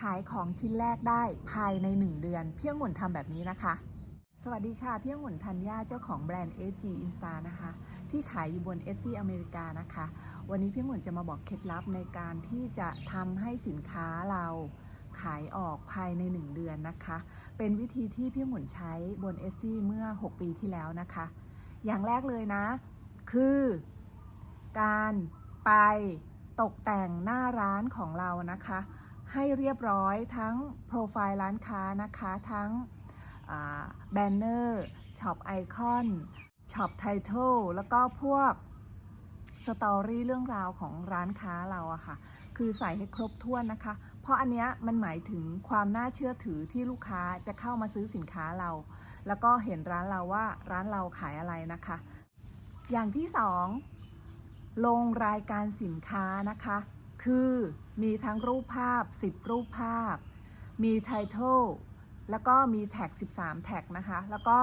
ขายของชิ้นแรกได้ภายใน 1 เดือน เพี่ยงหมุนทำแบบนี้นะคะ สวัสดีค่ะ เพี่ยงหมุนธัญญาเจ้าของแบรนด์ AG Insta นะคะ ที่ขายอยู่บน Etsy อเมริกานะคะ วันนี้เพี่ยงหมุนจะมาบอกเคล็ดลับในการที่จะทำให้สินค้าเราขายออกภายใน 1 เดือนนะคะ เป็นวิธีที่พี่หมุนใช้บน Etsy เมื่อ 6 ปีที่แล้วนะคะ อย่างแรกเลยนะ คือ การไปตกแต่งหน้าร้านของเรานะคะ ให้เรียบร้อยทั้งโปรไฟล์ร้านค้านะคะ ทั้งแบนเนอร์ช็อปไอคอนช็อปไททอลแล้วก็พวกสตอรี่เรื่องราวของร้านค้าเราอะค่ะ คือใส่ให้ครบถ้วนนะคะ เพราะอันเนี้ยมันหมายถึงความน่าเชื่อถือที่ลูกค้าจะเข้ามาซื้อสินค้าเรา แล้วก็เห็นร้านเราว่าร้านเราขายอะไรนะคะ อย่างที่สองลงรายการสินค้านะคะ คือ มีทั้งรูปภาพ 10 รูปภาพ มีไททลแล้วก็มีแท็ก 13 แท็กนะคะ แล้วก็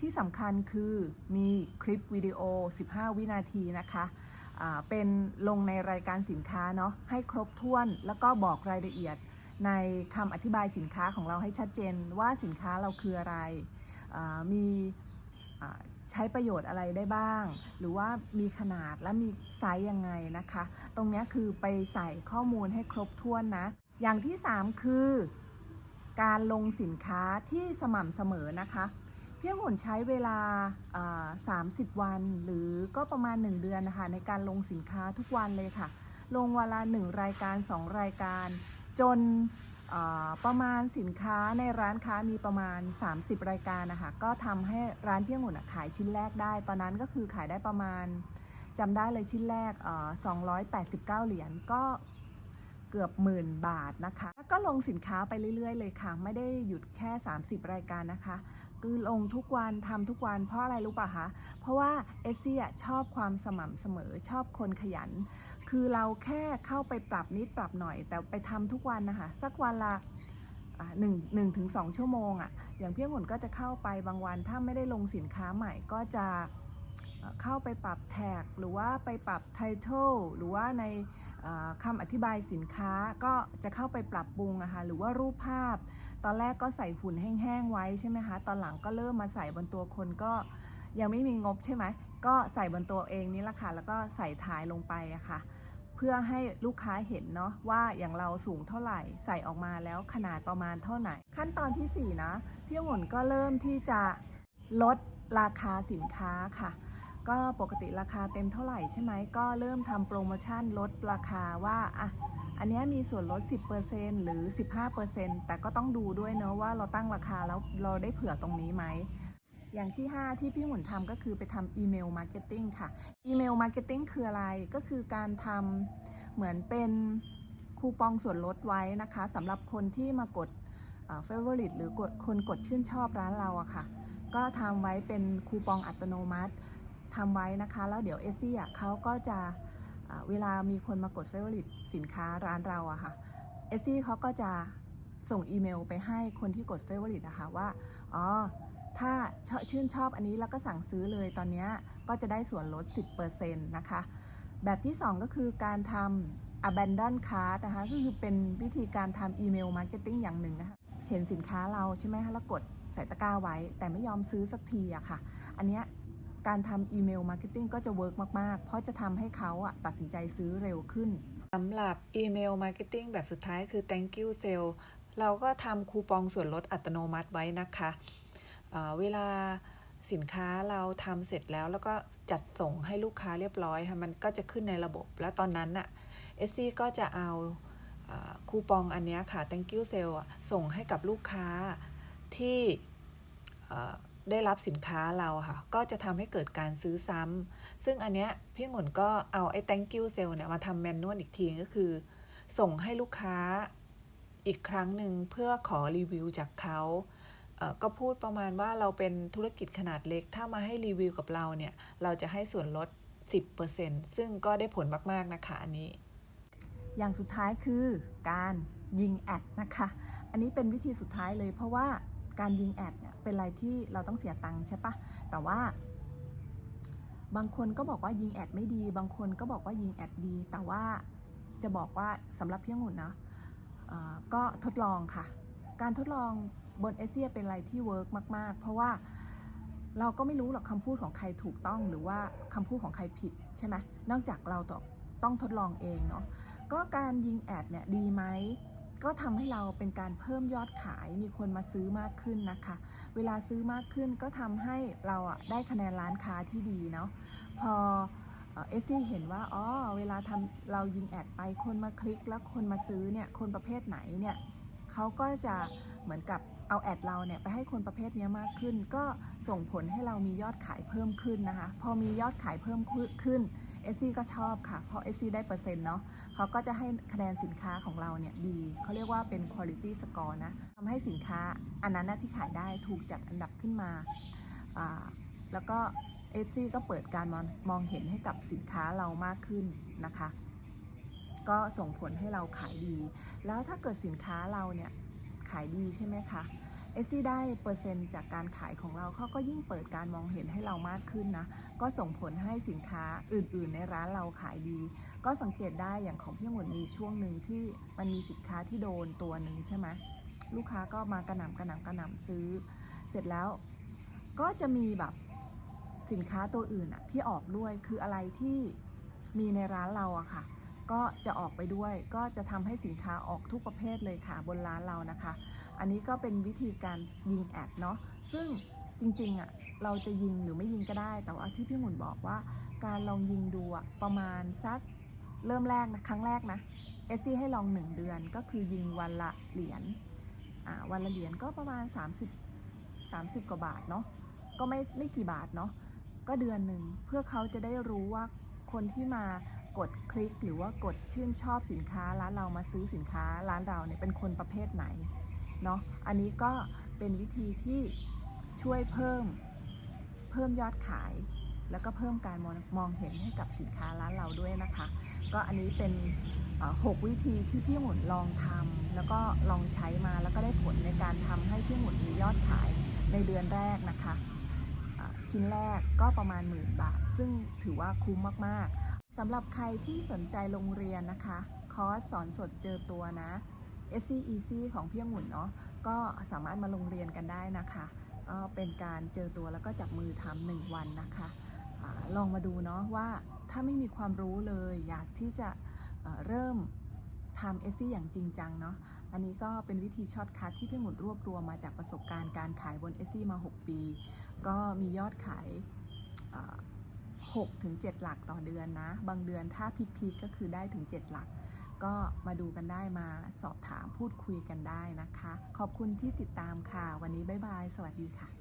ที่สำคัญคือมีคลิปวิดีโอ 15 วินาทีนะคะเป็นลงในรายการสินค้าเนาะให้ครบถ้วนแล้วก็บอกรายละเอียดในคำอธิบายสินค้าของเราให้ชัดเจนว่าสินค้าเราคืออะไร มี ใช้ประโยชน์อะไรได้บ้าง หรือว่ามีขนาดและมีไซส์ยังไงนะคะ ตรงนี้คือไปใส่ข้อมูลให้ครบถ้วนนะ อย่างที่ 3 คือ การลงสินค้าที่สม่ำเสมอนะคะ เพียงหุ่นใช้เวลา 30 วัน หรือก็ประมาณ 1 เดือนนะคะในการลงสินค้าทุกวันเลยค่ะ ลงวันละ1รายการ 2 รายการ จน ประมาณสินค้าในร้านค้ามีประมาณ 30 รายการนะคะ ก็ทำให้ร้านเพียงหุ่นขายชิ้นแรกได้ ตอนนั้นก็คือขายได้ประมาณจำได้เลยชิ้นแรกเอ่อ289 เหรียญก็เกือบหมื่นบาทนะคะ ก็ลงสินค้าไปเรื่อย ๆ เลยค่ะ ไม่ได้หยุดแค่ 30 รายการนะคะ คือลงทุกวันทำทุกวันเพราะอะไรรู้ป่ะคะเพราะว่าเอเซี่อะชอบความสม่ำเสมอชอบคนขยัน คือเราแค่เข้าไปปรับนิดปรับหน่อย แต่ไปทำทุกวันนะคะ สักวันละหนึ่งหนึ่งถึงสองชั่วโมงอะ่ะอย่างเพี่หุ่นก็จะเข้าไปบางวันถ้าไม่ได้ลงสินค้าใหม่ก็จะ เข้าไปปรับแท็กหรือว่าไปปรับไททลหรือว่าในคำอธิบายสินค้าก็จะเข้าไปปรับปรุงอะคะหรือว่ารูปภาพ ตอนแรกก็ใส่หุ่นแห้งๆไว้ใช่ไหมคะตอนหลังก็เริ่มมาใส่บนตัวคนก็ยังไม่มีงบใช่ไหมก็ใส่บนตัวเองนี่แหละค่ะแล้วก็ใส่ถ่ายลงไปอะค่ะเพื่อให้ลูกค้าเห็นเนาะว่าอย่างเราสูงเท่าไหร่ใส่ออกมาแล้วขนาดประมาณเท่าไหร่ ขั้นตอนที่ 4 นะพี่หมุนก็เริ่มที่จะลดราคาสินค้าค่ะ ก็ปกติราคาเต็มเท่าไหร่ใช่ไหมก็เริ่มทำโปรโมชั่นลดราคาว่าอะอันเนี้ยมีส่วนลด 10%หรือ 15%แต่ก็ต้องดูด้วยเนอะว่าเราตั้งราคาแล้วเราได้เผื่อตรงนี้ไหมอย่างที่ 5 ที่พี่หมุนทำก็คือไปทำอีเมลมาร์เก็ตติ้งค่ะ อีเมลมาร์เก็ตติ้งคืออะไร ก็คือการทำเหมือนเป็นคูปองส่วนลดไว้นะคะสำหรับคนที่มากดเฟเวอร์ลิตหรือกดคนกดชื่นชอบร้านเราอะค่ะ ก็ทำไว้เป็นคูปองอัตโนมัติ ทำไว้นะคะ แล้วเดี๋ยวเอซี่อะเขาก็จะเวลามีคนมากดเฟเวอร์ลิตสินค้าร้านเราอะค่ะเอซี่เขาก็จะส่งอีเมลไปให้คนที่กดเฟเวอร์ลิตนะคะว่า อ๋อ ถ้าชื่นชอบอันนี้แล้วก็สั่งซื้อเลยตอนนี้ก็จะได้ส่วนลด 10%นะคะ แบบที่ 2 ก็คือการทำ abandon cart นะคะ ก็คือเป็นวิธีการทำอีเมลมาร์เก็ตติ้งอย่างหนึ่งนะคะเห็นสินค้าเราใช่ไหมคะแล้วกดใส่ตะกร้าไว้ แต่ไม่ยอมซื้อสักทีอะค่ะ อันเนี้ย การทำอีเมลมาร์เก็ตติ้งก็จะเวิร์กมาก ๆ เพราะจะทำให้เขาอะตัดสินใจซื้อเร็วขึ้นสำหรับอีเมลมาร์เก็ตติ้งแบบสุดท้ายคือ thank you sale เราก็ทำคูปองส่วนลดอัตโนมัติไว้นะคะเเวลาสินค้าเราทำเสร็จแล้วแล้วก็จัดส่งให้ลูกค้าเรียบร้อยค่ะมันก็จะขึ้นในระบบ แล้วตอนนั้นน่ะเอสซี่ก็จะเอาคูปองอันนี้ค่ะ thank you sale ส่งให้กับลูกค้าที่ ได้รับสินค้าเราค่ะ ก็จะทำให้เกิดการซื้อซ้ำซึ่งอันเนี้ยพี่หมุนก็เอาไอ้ thank you sale เนี่ยมาทำแมนนวลอีกทีก็คือ ส่งให้ลูกค้าอีกครั้งหนึ่งเพื่อขอรีวิวจากเขาเก็พูดประมาณว่าเราเป็นธุรกิจขนาดเล็ก ถ้ามาให้รีวิวกับเราเนี่ย เราจะให้ส่วนลด 10%ซึ่งก็ได้ผลมาก ๆ นะคะ อันนี้ อย่างสุดท้ายคือการยิงแอดนะคะ อันนี้เป็นวิธีสุดท้ายเลยเพราะว่า การยิงแอดเนี่ยเป็นอะไรที่เราต้องเสียตังค์ใช่ปะแต่ว่า บางคนก็บอกว่ายิงแอดไม่ดี บางคนก็บอกว่ายิงแอดดี แต่ว่าจะบอกว่าสำหรับพี่องุ่นนะเอ่อก็ทดลองค่ะ การทดลองบนเอเชียเป็นอะไรที่เวิร์กมาก ๆ เพราะว่าเราก็ไม่รู้หรอกคำพูดของใครถูกต้องหรือว่าคำพูดของใครผิดใช่ไหมนอกจากเราต้องทดลองเองเนาะก็การยิงแอดเนี่ยดีไหม ก็ทำให้เราเป็นการเพิ่มยอดขายมีคนมาซื้อมากขึ้นนะคะ เวลาซื้อมากขึ้นก็ทำให้เราอะได้คะแนนร้านค้าที่ดีเนาะพอเอสซี่เห็นว่าอ๋อเวลาทำเรายิงแอดไปคนมาคลิกแล้วคนมาซื้อเนี่ยคนประเภทไหนเนี่ยเขาก็จะเหมือนกับ เอาแอดเราเนี่ยไปให้คนประเภทนี้มากขึ้น ก็ส่งผลให้เรามียอดขายเพิ่มขึ้นนะคะ พอมียอดขายเพิ่มขึ้นเอซี่ก็ชอบค่ะ เพราะเอซี่ได้เปอร์เซ็นต์เนาะเขาก็จะให้คะแนนสินค้าของเราเนี่ยดี เขาเรียกว่าเป็น quality score นะทำให้สินค้าอันนั้นนะที่ขายได้ถูกจัดอันดับขึ้นมาอ่าแล้วก็เอซี่ก็เปิดการมองมองเห็นให้กับสินค้าเรามากขึ้นนะคะ ก็ส่งผลให้เราขายดี แล้วถ้าเกิดสินค้าเราเนี่ย ขายดีใช่ไหมคะเอซี่ได้เปอร์เซ็นต์จากการขายของเราเขาก็ยิ่งเปิดการมองเห็นให้เรามากขึ้นนะ ก็ส่งผลให้สินค้าอื่น ๆ ในร้านเราขายดี ก็สังเกตได้อย่างของพี่หมุนมีช่วงหนึ่งที่มันมีสินค้าที่โดนตัวหนึ่งใช่ไหมลูกค้าก็มากระหน่ำกระหน่ำกระหน่ำซื้อ เสร็จแล้วก็จะมีแบบสินค้าตัวอื่นอะที่ออกด้วยคืออะไรที่มีในร้านเราอะค่ะ ก็จะออกไปด้วย ก็จะทำให้สินค้าออกทุกประเภทเลยค่ะบนร้านเรานะคะ อันนี้ก็เป็นวิธีการยิงแอดเนาะซึ่งจริงๆอะเราจะยิงหรือไม่ยิงก็ได้ แต่ว่าที่พี่หมุนบอกว่า การลองยิงดูอะประมาณสักเริ่มแรกนะครั้งแรกนะเอซี่ให้ลอง 1 เดือนก็คือยิงวันละเหรียญอ่าวันละเหรียญก็ประมาณ 30 30 กว่าบาทเนาะก็ไม่ไม่กี่บาทเนาะก็เดือนหนึ่งเพื่อเขาจะได้รู้ว่าคนที่มา กดคลิกหรือว่ากดชื่นชอบสินค้าร้านเรามาซื้อสินค้าร้านเราเนี่ยเป็นคนประเภทไหนเนาะอันนี้ก็เป็นวิธีที่ช่วยเพิ่มเพิ่มยอดขาย แล้วก็เพิ่มการมองมองเห็นให้กับสินค้าร้านเราด้วยนะคะ ก็อันนี้เป็นเอ่อหกวิธีที่พี่หมุนลองทำแล้วก็ลองใช้มาแล้วก็ได้ผลในการทำให้พี่หมุนมียอดขายในเดือนแรกนะคะ ชิ้นแรกก็ประมาณหมื่นบาท ซึ่งถือว่าคุ้มมากๆ สำหรับใครที่สนใจโรงเรียนนะคะ คอร์สสอนสดเจอตัวนะ SC Easy ของเพี่หมุนเนาะก็สามารถมาลงเรียนกันได้นะคะก็เป็นการเจอตัวแล้วก็จับมือทำหนึ่งวันนะคะอาลองมาดูเนาะว่าถ้าไม่มีความรู้เลยอยากที่จะเอ่อเริ่มทำเอซี่อย่างจริงจังเนาะ อันนี้ก็เป็นวิธีช็อตคัทที่พี่หมุนรวบรวมมาจากประสบการณ์การขายบนเอซี่มา 6 ปี ก็มียอดขาย 6ถึง7หลักต่อเดือนนะ บางเดือนถ้าพีคๆก็คือได้ถึง 7 หลัก ก็มาดูกันได้มาสอบถามพูดคุยกันได้นะคะ ขอบคุณที่ติดตามค่ะ วันนี้บ๊ายบาย สวัสดีค่ะ